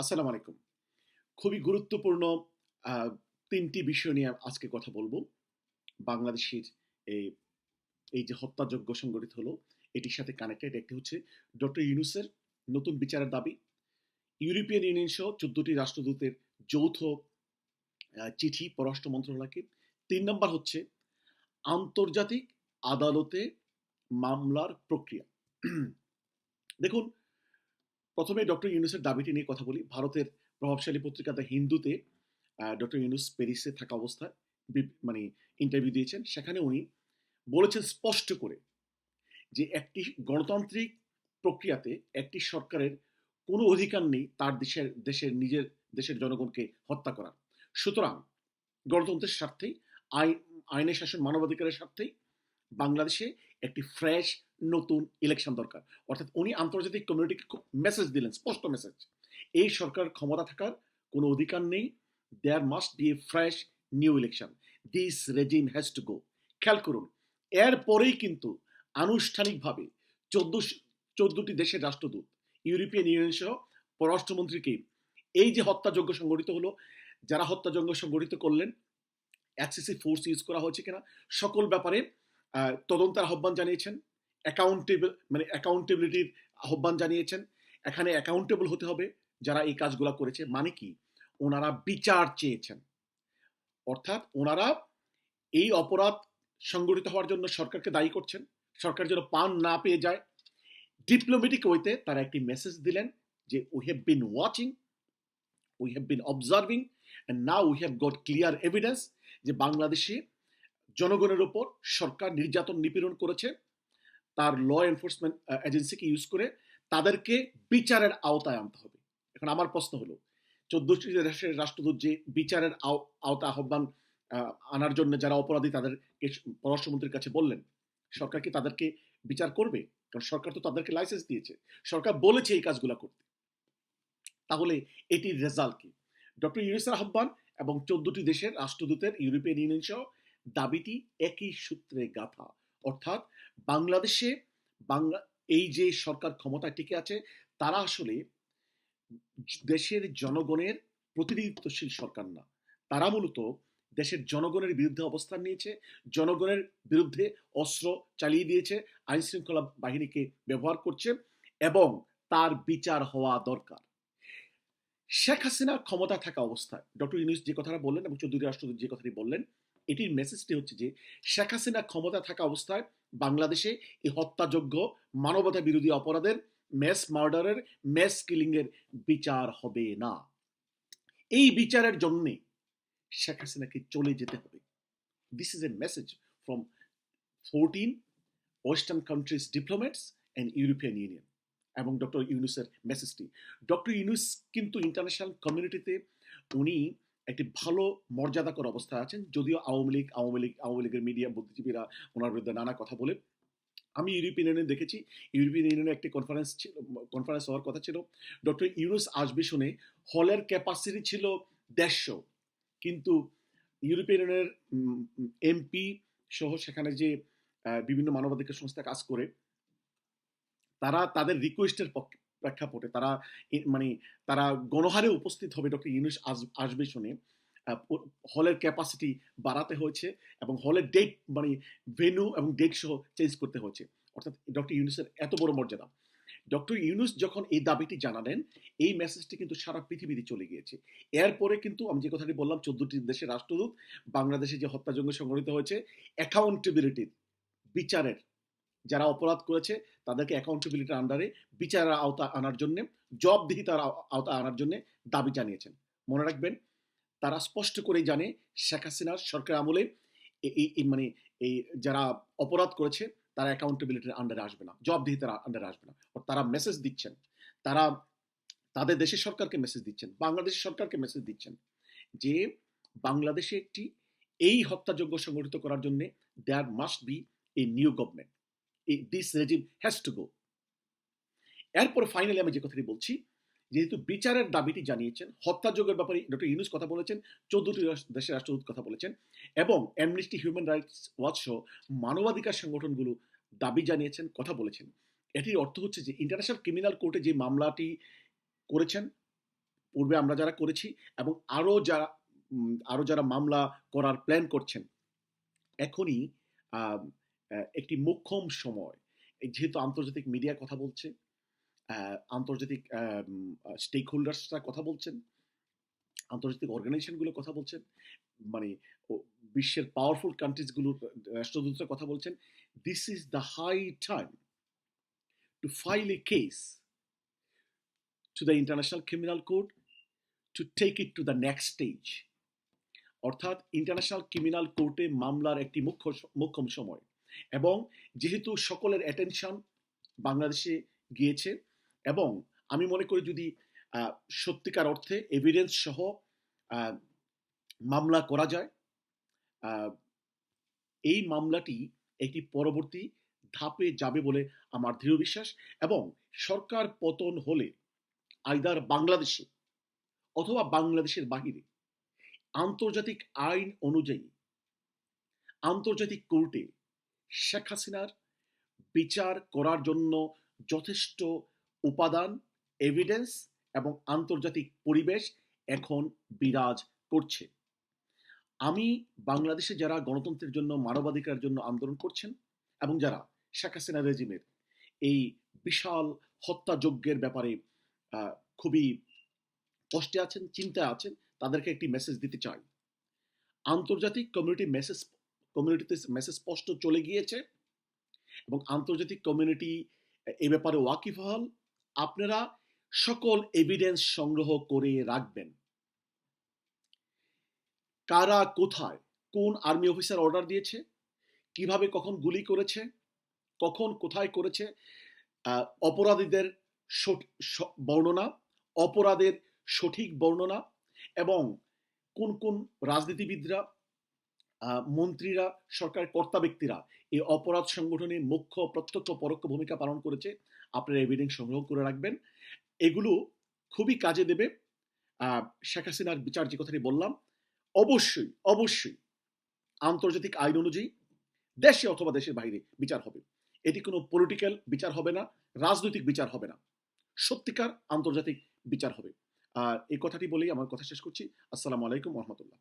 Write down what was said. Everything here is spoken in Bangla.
আসসালামু আলাইকুম। খুবই গুরুত্বপূর্ণ তিনটি বিষয় নিয়ে আজকে কথা বলব। বাংলাদেশের এই এই যে হত্যাযজ্ঞ সংগঠিত হলো, এটির সাথে কানেক্টেড একটি হচ্ছে ডক্টর ইউনুসের নতুন বিচারের দাবি। ইউরোপিয়ান ইউনিয়ন সহ চোদ্দটি রাষ্ট্রদূতের যৌথ চিঠি পররাষ্ট্র মন্ত্রণালয়কে। তিন নম্বর হচ্ছে আন্তর্জাতিক আদালতে মামলার প্রক্রিয়া। দেখুন প্রথমে ডক্টর ইউনুসের দাবিটি নিয়ে কথা বলি। ভারতের প্রভাবশালী পত্রিকা দ্য হিন্দুতে ডক্টর ইউনুস প্যারিসে থাকা অবস্থায় মানে ইন্টারভিউ দিয়েছেন। সেখানে উনি বলেছেন স্পষ্ট করে যে একটি গণতান্ত্রিক প্রক্রিয়াতে একটি সরকারের কোনো অধিকার নেই তার দেশের দেশের নিজের, দেশের জনগণকে হত্যা করার। সুতরাং গণতন্ত্রের স্বার্থেই, আইন, আইনের শাসন মানবাধিকারের স্বার্থেই বাংলাদেশে একটি ফ্রেশ নতুন ইলেকশন দরকার। অর্থাৎ উনি আন্তর্জাতিক কমিউনিটিকে খুব মেসেজ দিলেন, স্পষ্ট মেসেজ এই সরকার ক্ষমতা থাকার কোনো অধিকার নেই। There must be a fresh new election this regime has to go খেয়াল করুন এরপরেই কিন্তু আনুষ্ঠানিকভাবে চোদ্দ চোদ্দটি দেশের রাষ্ট্রদূত ইউরোপিয়ান ইউনিয়ন সহ পররাষ্ট্রমন্ত্রীকে এই যে হত্যাযজ্ঞ সংগঠিত হলো, যারা হত্যাযজ্ঞ সংগঠিত করলেন এক্সেসিভ ফোর্স ইউজ করা হয়েছে কিনা, সকল ব্যাপারে তদন্তের আহ্বান জানিয়েছেন। অ্যাকাউন্টেবল মানে অ্যাকাউন্টেবিলিটির আহ্বান জানিয়েছেন। এখানে অ্যাকাউন্টেবল হতে হবে যারা এই কাজগুলো করেছে। মানে কি? ওনারা বিচার চেয়েছেন। অর্থাৎ ওনারা এই অপরাধ সংগঠিত হওয়ার জন্য সরকারকে দায়ী করছেন। সরকার যেন পান না পেয়ে যায়। ডিপ্লোমেটিক ওয়েতে তারা একটি মেসেজ দিলেন যে we have been watching we have been observing and now we have got clear evidence যে, বাংলাদেশে জনগণের ওপর সরকার নির্যাতন নিপীড়ন করেছে। তার ল এনফোর্সমেন্ট এজেন্সিকে ইউজ করে তাদেরকে বিচারের আওতায় আনতে হবে। এখন আমার প্রশ্ন হলো, চোদ্দটি দেশের রাষ্ট্রদূত যে বিচারের আওতা আহ্বান আনার জন্য যারা অপরাধী তাদেরকে পররাষ্ট্রমন্ত্রীর কাছে বললেন, সরকার কি তাদেরকে বিচার করবে? কারণ সরকার তো তাদেরকে লাইসেন্স দিয়েছে। সরকার বলেছে এই কাজগুলো করতে। তাহলে এটির রেজাল্ট কি? ডক্টর ইউনিসের আহ্বান এবং চোদ্দটি দেশের রাষ্ট্রদূতের, ইউরোপিয়ান ইউনিয়ন সহ দাবিটি একই সূত্রে গাথা। অর্থাৎ বাংলাদেশে বাংলা, এই যে সরকার ক্ষমতায় টিকে আছে, তারা আসলে দেশের জনগণের প্রতিনিধিত্বশীল সরকার না। তারা মূলত দেশের জনগণের বিরুদ্ধে অবস্থান নিয়েছে, জনগণের বিরুদ্ধে অস্ত্র চালিয়ে দিয়েছে আইন শৃঙ্খলা বাহিনীকে ব্যবহার করছে এবং তার বিচার হওয়া দরকার। শেখ হাসিনা ক্ষমতা থাকা অবস্থায়, ডক্টর ইউনুস যে কথাটা বললেন এবং চৌধুরী রাষ্ট্রদূত যে কথাটি বললেন এটির মেসেজটি হচ্ছে যে, শেখ হাসিনা ক্ষমতা থাকা অবস্থায় বাংলাদেশে এই হত্যাযোগ্য মানবতা বিরোধী অপরাধের মেস মার্ডারের মেস কিলিং এর বিচার হবে না। এই বিচারের জন্যে শেখ হাসিনাকে চলে যেতে হবে। This is a message from fourteen western countries diplomats and European Union এবং ডক্টর ইউনুসের মেসেজটি ডক্টর ইউনুস কিন্তু ইন্টারন্যাশনাল কমিউনিটিতে উনি একটি ভালো মর্যাদাকর অবস্থায় আছেন। যদিও আওয়ামী লীগ আওয়ামী লীগ, আওয়ামী লীগের মিডিয়া বুদ্ধিজীবীরা ওনার বিরুদ্ধে নানা কথা বলে। আমি ইউরোপিয়ান ইউনিয়ন দেখেছি। ইউরোপিয়ান ইউনিয়নে একটি কনফারেন্স ছিল কনফারেন্স হওয়ার কথা ছিল। ডক্টর ইউনুস আসবে শুনে হলের ক্যাপাসিটি ছিল দেড়শো। কিন্তু ইউরোপিয়ান ইউনিয়নের এমপি সহ সেখানে যে বিভিন্ন মানবাধিকার সংস্থা কাজ করে, তারা তাদের রিকোয়েস্টের প্রেক্ষাপটে তারা মানে তারা গণহারে উপস্থিত হবে ডক্টর ইউনুস আস- আসবে শুনে। হলের ক্যাপাসিটি বাড়াতে হয়েছে এবং হলের ডেট মানে ভেন্যু এবং ডেট সহ চেঞ্জ করতে হয়েছে। অর্থাৎ ডক্টর ইউনুসের এত বড় মর্যাদা। ডক্টর ইউনুস যখন এই দাবিটি জানালেন, এই মেসেজটি কিন্তু সারা পৃথিবীতে চলে গিয়েছে। এরপরে কিন্তু আমি যে কথাটি বললাম, চোদ্দটি দেশের রাষ্ট্রদূত, বাংলাদেশে যে হত্যাযজ্ঞ সংঘটিত হয়েছে অ্যাকাউন্টেবিলিটির বিচারের যারা অপরাধ করেছে তাদেরকে অ্যাকাউন্টেবিলিটির আন্ডারে বিচারের আওতা আনার জন্য, জবাবদিহিতার আও- আওতা আনার জন্য দাবি জানিয়েছেন। মনে রাখবেন, তারা স্পষ্ট করেই জানে শেখ হাসিনার সরকার আমলে এই মানে এই যারা অপরাধ করেছে, তারা অ্যাকাউন্টেবিলিটির আন্ডারে আসবে না, জবাবদিহিতার আন্ডারে আসবে না। তারা মেসেজ দিচ্ছেন, তারা তাদের দেশের সরকারকে মেসেজ দিচ্ছেন, বাংলাদেশের সরকারকে মেসেজ দিচ্ছেন যে, বাংলাদেশে একটি এই হত্যাযজ্ঞ সংগঠিত করার জন্য there must be a new government this regime has to go এরপর ফাইনালি আমি যে কথাটি বলছি, যেহেতু বিচারের দাবিটি জানিয়েছেন হত্যাযোগের ব্যাপারে ডক্টর ইউনুস কথা বলেছেন, চৌদ্দটি দেশের রাষ্ট্রদূত কথা বলেছেন, এবং অ্যামনিস্টি হিউম্যান রাইটস ওয়াচ সহ মানবাধিকার সংগঠনগুলো দাবি জানিয়েছেন, কথা বলেছেন। এটির অর্থ হচ্ছে যে ইন্টারন্যাশনাল ক্রিমিনাল কোর্টে যে মামলাটি করেছেন, পূর্বে আমরা যারা করেছি, এবং আরও যারা আরও যারা মামলা করার প্ল্যান করছেন, এখনই একটি মোক্ষম সময়। যেহেতু আন্তর্জাতিক মিডিয়া কথা বলছে আন্তর্জাতিক স্টেক হোল্ডার্সরা কথা বলছেন, আন্তর্জাতিক অর্গানাইজেশনগুলো কথা বলছেন মানে বিশ্বের পাওয়ারফুল কান্ট্রিজগুলোর রাষ্ট্রদূতরা কথা বলছেন this is the high time to file a case to the International Criminal Court to take it to the next stage অর্থাৎ ইন্টারন্যাশনাল ক্রিমিনাল কোর্টে মামলার একটি মুখ্য মোক্ষম সময়। এবং যেহেতু সকলের অ্যাটেনশন বাংলাদেশে গিয়েছে এবং আমি মনে করি যদি সত্যিকার অর্থে এভিডেন্স সহ মামলা করা যায় এই মামলাটি একটি পরবর্তী ধাপে যাবে বলে আমার দৃঢ় বিশ্বাস এবং সরকার পতন হলে আইদার বাংলাদেশে অথবা বাংলাদেশের বাহিরে আন্তর্জাতিক আইন অনুযায়ী, আন্তর্জাতিক কোর্টে শেখ হাসিনার বিচার করার জন্য যথেষ্ট উপাদান এভিডেন্স এবং আন্তর্জাতিক পরিবেশ এখন বিরাজ করছে। আমি বাংলাদেশে যারা গণতন্ত্রের জন্য, মানবাধিকারের জন্য আন্দোলন করছেন এবং যারা শেখ হাসিনা রেজিমের এই বিশাল হত্যাযজ্ঞের ব্যাপারে খুবই কষ্টে আছেন, চিন্তায় আছেন, তাদেরকে একটি মেসেজ দিতে চাই। আন্তর্জাতিক কমিউনিটি মেসেজ কমিউনিটিতে মেসেজ স্পষ্ট চলে গিয়েছে এবং আন্তর্জাতিক কমিউনিটি এ ব্যাপারে ওয়াকিফ ওয়াকিফহল আপনারা সকল এভিডেন্স সংগ্রহ করে রাখবেন। কারা কোথায়, কোন আর্মি অফিসার অর্ডার দিয়েছে, কীভাবে কখন গুলি করেছে, কখন কোথায় করেছে অপরাধীদের বর্ণনা, অপরাধের সঠিক বর্ণনা এবং কোন কোন রাজনীতিবিদরা মন্ত্রীরা সরকারের কর্তা ব্যক্তিরা এই অপরাধ সংগঠনে মুখ্য প্রত্যক্ষ পরোক্ষ ভূমিকা পালন করেছে। আপনারা এভিডেন্স সংগ্রহ করে রাখবেন। এগুলো খুবই কাজে দেবে। শেখ হাসিনার বিচার যে কথাটি বললাম, অবশ্যই অবশ্যই আন্তর্জাতিক আইন অনুযায়ী দেশে অথবা দেশের বাইরে বিচার হবে। এটি কোনো পলিটিক্যাল বিচার হবে না, রাজনৈতিক বিচার হবে না। সত্যিকার আন্তর্জাতিক বিচার হবে। আর এই কথাটি বলেই আমার কথা শেষ করছি। আসসালামু আলাইকুম রহমতুল্লাহ।